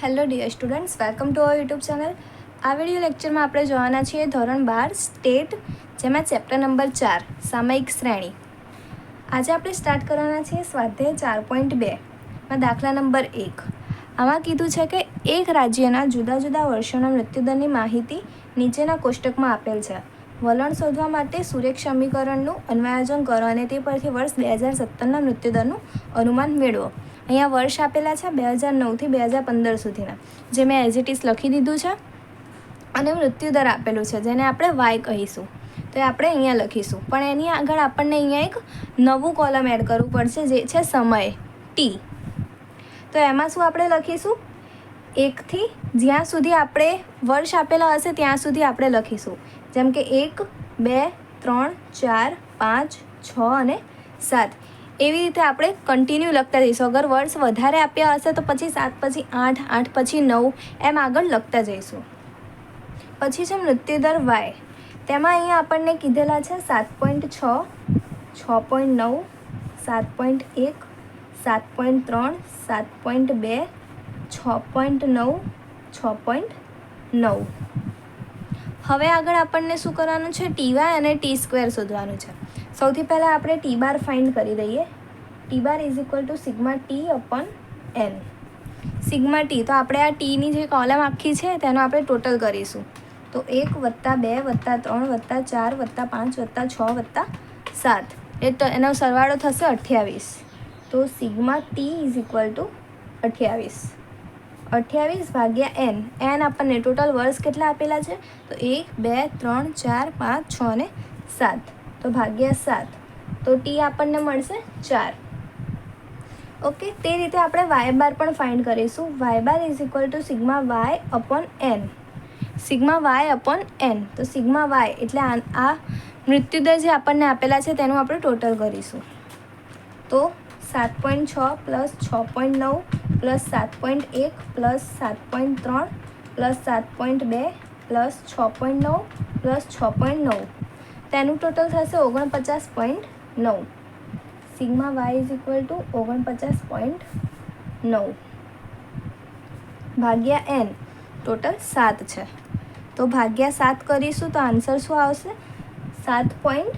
Hello dear students welcome to our YouTube channel આ video લેક્ચરમાં આપણે જોવાના છીએ ધોરણ બાર સ્ટેટ જેમાં ચેપ્ટર નંબર ચાર, સામયિક શ્રેણી. આજે આપણે સ્ટાર્ટ કરવાના છીએ સ્વાધ્યાય ચાર પોઈન્ટ બેમાં દાખલા નંબર એક. આમાં કીધું છે કે એક રાજ્યના જુદા જુદા વર્ષોના મૃત્યુદરની માહિતી નીચેના કોષ્ટકમાં આપેલ છે. વલણ શોધવા માટે સુરેખ સમીકરણનું અન્વયોજન કરો અને તે પરથી વર્ષ બે હજાર સત્તરના મૃત્યુદરનું અનુમાન મેળવો. અહીંયા વર્ષ આપેલા છે બે હજાર નવથી બે હજાર પંદર સુધીના, જે મેં એઝ ઇટ ઇઝ લખી દીધું છે અને મૃત્યુદર આપેલું છે, જેને આપણે વાય કહીશું. તો એ આપણે અહીંયા લખીશું. પણ એની આગળ આપણને અહીંયા એક નવું કોલમ એડ કરવું પડશે, જે છે સમય ટી તો એમાં શું આપણે લખીશું? એકથી જ્યાં સુધી આપણે વર્ષ આપેલા હશે, ત્યાં સુધી આપણે લખીશું. જેમ કે એક, બે, ત્રણ, ચાર, પાંચ, છ અને સાત. એવી રીતે આપણે કન્ટિન્યુ લખતા જઈશું. અગર વર્ષ વધારે આપ્યા હશે તો પછી સાત, પછી આઠ આઠ, પછી નવ એમ આગળ લખતા જઈશું. પછી છે મૃત્યુદર વાય તેમાં અહીંયા આપણને કીધેલા છે સાત પોઈન્ટ છ છ પોઈન્ટ નવ, સાત પોઈન્ટ એક, સાત પોઈન્ટ ત્રણ, સાત પોઈન્ટ બે, છ પોઈન્ટ નવ, છ પોઈન્ટ નવ. હવે આગળ આપણને શું કરવાનું છે? ટી વાય અને ટી સ્ક્વેર શોધવાનું છે. સૌથી પહેલાં આપણે ટી બાર ફાઇન્ડ કરી દઈએ. T bar is equal to sigma T upon N sigma T તો આપણે આ ટીની જે કોલમ આખી છે, તેનો આપણે ટોટલ કરીશું. તો એક વત્તા બે વત્તા ત્રણ વત્તા ચાર વત્તા પાંચ વત્તા છ વત્તા સાત. એ તો એનો સરવાળો થશે અઠ્યાવીસ. તો sigma T is equal to અઠ્યાવીસ. અઠ્યાવીસ ભાગ્યા એન એન આપણને ટોટલ વર્ષ કેટલા આપેલા છે? તો એક, બે, ત્રણ, ચાર, પાંચ, છ ને સાત. તો ભાગ્યા સાત. તો ટી આપણને મળશે ચાર. ઓકે, તે રીતે આપણે વાય બાર પણ ફાઇન્ડ કરીશું. Y bar is equal to sigma Y upon N sigma Y upon N તો સિગ્મા વાય એટલે આ મૃત્યુદર જે આપણને આપેલા છે તેનું આપણે ટોટલ કરીશું. તો સાત પોઈન્ટ છ પ્લસ છ પોઈન્ટ નવ પ્લસ સાત પોઈન્ટ એક પ્લસ સાત પોઈન્ટ ત્રણ પ્લસ સાત પોઈન્ટ બે પ્લસ છ પોઈન્ટ નવ પ્લસ છ પોઈન્ટ નવ. તેનું ટોટલ થશે ઓગણપચાસ પોઈન્ટ નવ. Sigma Y is equal to ઓગણપચાસ પોઈન્ટ નવ. ભાગ્યા એન, ટોટલ સાત છે. તો ભાગ્યા સાત કરીશું તો આન્સર શું આવશે? સાત પોઈન્ટ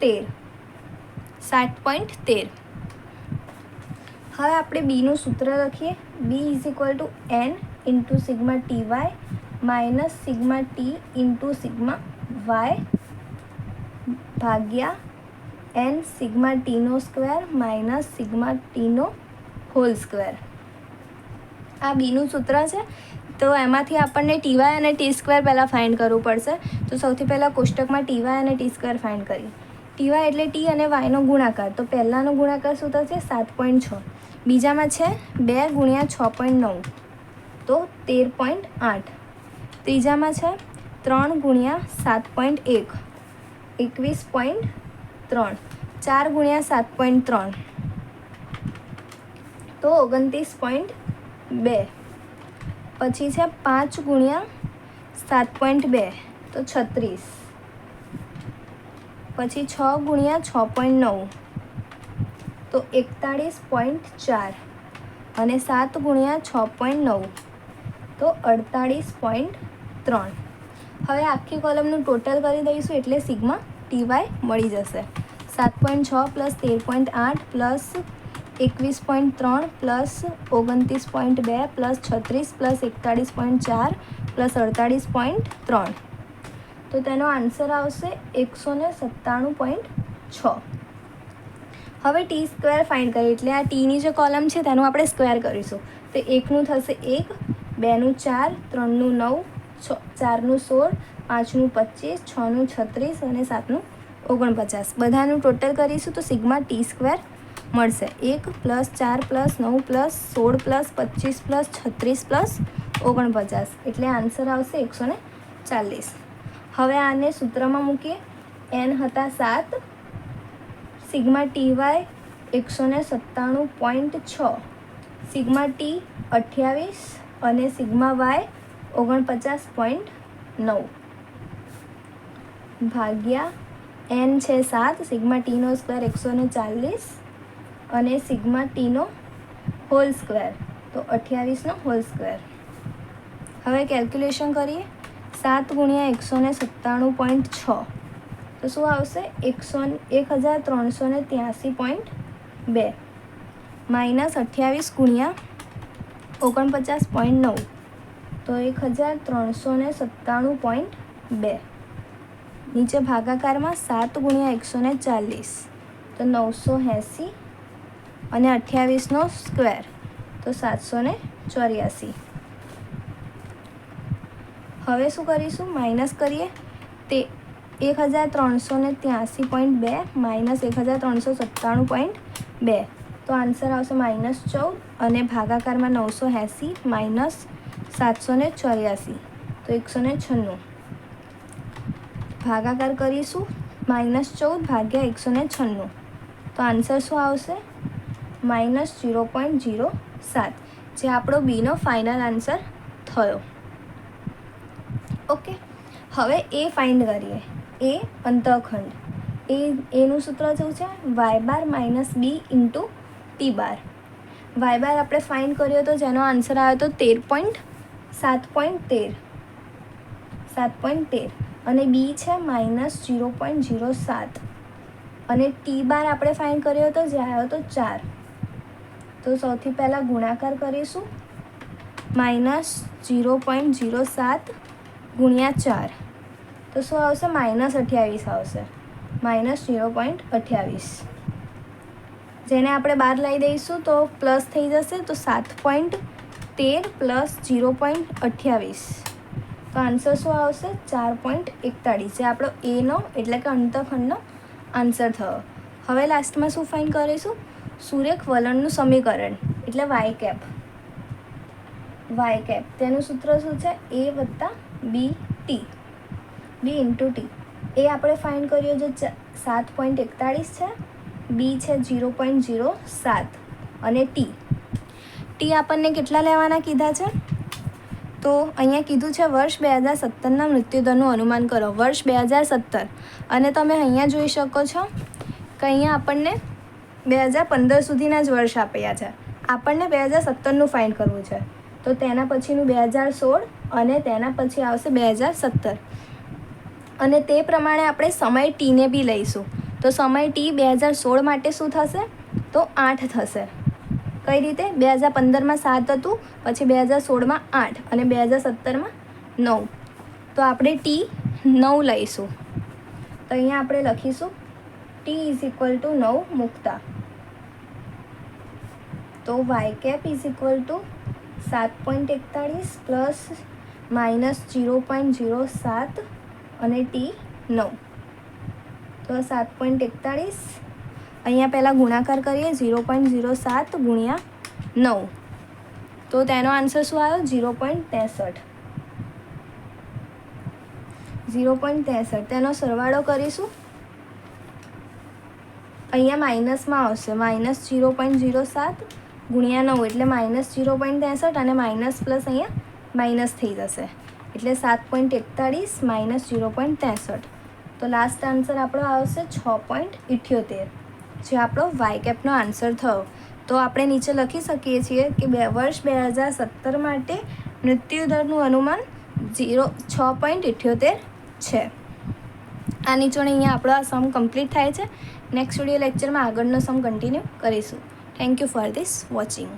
તેર. સાત પોઈન્ટ તેર. હવે આપણે બીનું સૂત્ર લખીએ. B is equal to N into sigma T Y minus sigma T into sigma Y ભાગ્યા એન સિગ્મા ટીનો સ્ક્વેર માઇનસ સિગ્મા ટીનો હોલ સ્ક્વેર. આ બીનું સૂત્ર છે. તો એમાંથી આપણને ટીવાય અને ટી સ્ક્વેર પહેલાં ફાઇન્ડ કરવું પડશે. તો સૌથી પહેલાં કોષ્ટકમાં ટીવાય અને ટી સ્ક્વેર ફાઇન્ડ કરીએ. ટીવાય એટલે ટી અને વાયનો ગુણાકાર. તો પહેલાંનો ગુણાકાર શું થશે? સાત પોઈન્ટ છ. બીજામાં છે બે ગુણ્યા છ પોઈન્ટ નવ. તો તેર પોઈન્ટ આઠ. ત્રીજામાં છે ત્રણ ગુણ્યા સાત પોઈન્ટ એક. એકવીસ પોઈન્ટ ત્રણ. ચાર ગુણ્યા સાત પોઈન્ટ ત્રણ. તો ઓગણત્રીસ પોઈન્ટ બે. પછી છે પાંચ ગુણ્યા સાત પોઈન્ટ બે, તો છત્રીસ. પછી છ ગુણ્યા છ પોઈન્ટ નવ, તો એકતાળીસ પોઈન્ટ ચાર અને સાત ગુણ્યા છ પોઈન્ટ નવ, તો અડતાળીસ પોઈન્ટ ત્રણ. હવે આખી કોલમનું ટોટલ કરી દઈશું એટલે સિગ્મા ટીવાય મળી જશે. સાત પોઈન્ટ છ પ્લસ તેર પોઈન્ટ આઠ પ્લસ એકવીસ પોઈન્ટ ત્રણ પ્લસ ઓગણત્રીસ પોઈન્ટ બે પ્લસ છત્રીસ પ્લસ એકતાળીસ પોઈન્ટ ચાર પ્લસ અડતાળીસ પોઈન્ટ ત્રણ. તો તેનો આન્સર આવશે એકસો ને સત્તાણું પોઈન્ટ છ. હવે ટી સ્ક્વેર ફાઇન્ડ કરીએ. એટલે આ ટીની જે કોલમ છે તેનું આપણે સ્ક્વેર કરીશું. તો એકનું થશે એક, બેનું ચાર, ત્રણનું નવ છ, ચારનું સોળ, પાંચનું પચીસ, છનું છત્રીસ અને સાતનું ઓગણપચાસ. બધાનું ટોટલ કરીશું તો સિગ્મા ટી સ્ક્વેર મળશે. એક પ્લસ ચાર પ્લસ નવ પ્લસ સોળ પ્લસ પચીસ પ્લસ છત્રીસ પ્લસ ઓગણપચાસ. એટલે આન્સર આવશે એકસો ચાલીસ. હવે આને સૂત્રમાં મૂકીએ. એન હતા સાત, સિગ્મા ટી વાય એકસો ને સત્તાણું પોઈન્ટ છ. સિગ્મા ટી અઠ્યાવીસ અને સિગ્મા વાય ઓગણપચાસ પોઈન્ટ નવ. ભાગ્યા એન છે સાત, સિગ્મા ટીનો સ્ક્વેર એકસો ને ચાલીસ અને સિગ્મા ટીનો હોલ સ્ક્વેર. તો અઠ્યાવીસનો હોલ સ્ક્વેર. હવે કેલ્ક્યુલેશન કરીએ. સાત ગુણ્યા એકસો ને સત્તાણું પોઈન્ટ છ. તો શું આવશે? એકસો એક હજાર ત્રણસો ને ત્યાંસી પોઈન્ટ બે. માઇનસ અઠ્યાવીસ ગુણ્યા ઓગણપચાસ પોઈન્ટ નવ. તો એક હજાર ત્રણસો ને સત્તાણું પોઈન્ટ બે. નીચે ભાગાકારમાં સાત ગુણ્યા એકસો ને ચાલીસ. તો નવસો એંસી અને અઠ્યાવીસનો સ્ક્વેર તો સાતસો ને ચોર્યાસી. હવે શું કરીશું? માઇનસ કરીએ. તે એક હજાર ત્રણસો ને ત્યાંસી પોઈન્ટ બે માઇનસ એક હજાર ત્રણસો સત્તાણું પોઈન્ટ બે. તો આન્સર આવશે માઇનસ ચૌદ અને ભાગાકારમાં નવસો એંસી માઇનસ સાતસો ને ચોર્યાસી. તો એકસો ને છન્નું. ભાગાકાર કરીશું, માઇનસ ચૌદ ભાગ્યા એકસો ને છન્નું. તો આન્સર શું આવશે? માઇનસ ઝીરો પોઈન્ટ ઝીરો સાત. જે આપણો બીનો ફાઇનલ આન્સર થયો. ઓકે? હવે એ ફાઇન્ડ કરીએ. એ અંતઃખંડ એ, એનું સૂત્ર શું છે? Y bar minus B into T bar. Y bar આપણે ફાઇન્ડ કર્યો તો જેનો આન્સર આવ્યો તો તેર પોઈન્ટ સાત પોઈન્ટ તેર. સાત પોઈન્ટ તેર. અને બી છે માઇનસ ઝીરો પોઈન્ટ ઝીરો સાત. અને ટી બાર આપણે ફાઇન કર્યો હતો, જે આવ્યો તો ચાર. તો સૌથી પહેલાં ગુણાકાર કરીશું. માઇનસ ઝીરો પોઈન્ટ ઝીરો સાત ગુણ્યા ચાર. તો શું આવશે? માઇનસ અઠ્યાવીસ આવશે. માઇનસ ઝીરો પોઈન્ટ અઠ્યાવીસ. જેને આપણે બહાર લઈ દઈશું તો પ્લસ થઈ જશે, તો સાત પોઈન્ટ તેર પ્લસ ઝીરો પોઈન્ટ અઠ્યાવીસ. તો આન્સર શું આવશે? ચાર પોઈન્ટ એકતાળીસ. જે આપણો એનો એટલે કે અંતખંડનો આન્સર થયો. હવે લાસ્ટમાં શું ફાઇન કરીશું? સુરેખ વલણનું સમીકરણ, એટલે વાય કેપ વાય કેપ તેનું સૂત્ર શું છે? એ વત્તા B T B into T એ આપણે ફાઇન કર્યો જે સાત પોઈન્ટ એકતાળીસ છે. બી છે ઝીરો પોઈન્ટ ઝીરો સાત. અને ટી ટી આપણને કેટલા લેવાના કીધા છે? તો અહીંયા કીધું છે વર્ષ બે હજાર સત્તરના મૃત્યુદરનું અનુમાન કરો. વર્ષ બે હજાર સત્તર. અને તમે અહીંયા જોઈ શકો છો કે અહીંયા આપણને બે હજાર પંદર સુધીના જ વર્ષ આપ્યા છે. આપણને બે હજાર સત્તરનું ફાઇન કરવું છે. તો તેના પછીનું બે હજાર સોળ અને તેના પછી આવશે બે હજાર સત્તર. અને તે પ્રમાણે આપણે સમય ટીને બી લઈશું. તો સમય ટી બે હજાર સોળ માટે શું થશે? તો આઠ થશે. કઈ રીતે? બે હજાર પંદરમાં સાત હતું, પછી બે હજાર સોળમાં આઠ અને બે હજાર સત્તરમાં નવ. તો આપણે ટી નવ લઈશું. તો અહીંયા આપણે લખીશું, ટી ઇઝ ઇક્વલ ટુ નવ મૂકતા. તો Y cap is equal to સાત point એકતાળીસ plus minus zero point zero સાત અને ટી નવ. તો સાત પોઈન્ટ એકતાળીસ અહીંયા પહેલાં ગુણાકાર કરીએ, ઝીરો પોઈન્ટ ઝીરો સાત ગુણ્યા નવ. તો તેનો આન્સર શું આવ્યો? ઝીરો પોઈન્ટ ત્રેસઠ ઝીરો પોઈન્ટ ત્રેસઠ તેનો સરવાળો કરીશું. અહીંયા માઇનસમાં આવશે. માઇનસ ઝીરો પોઈન્ટ ઝીરો સાત ગુણ્યા નવ. એટલે માઇનસ ઝીરો પોઈન્ટ ત્રેસઠ અને માઇનસ પ્લસ અહીંયા માઇનસ થઈ જશે. એટલે સાત પોઈન્ટ એકતાળીસ માઇનસ ઝીરો પોઈન્ટ ત્રેસઠ તો લાસ્ટ આન્સર આપણો આવશે છ પોઈન્ટ ઇઠ્યોતેર. જે આપણો વાય કેપનો આન્સર થયો. તો આપણે નીચે લખી શકીએ છીએ કે બે વર્ષ બે હજાર સત્તર માટે મૃત્યુદરનું અનુમાન ઝીરો છ પોઈન્ટ ઇઠ્યોતેર છે. આ નીચોણે અહીંયા આપણો આ સમ કમ્પ્લીટ થાય છે. નેક્સ્ટ વીડિયો લેક્ચરમાં આગળનો સમ કન્ટિન્યુ કરીશું. Thank you for this watching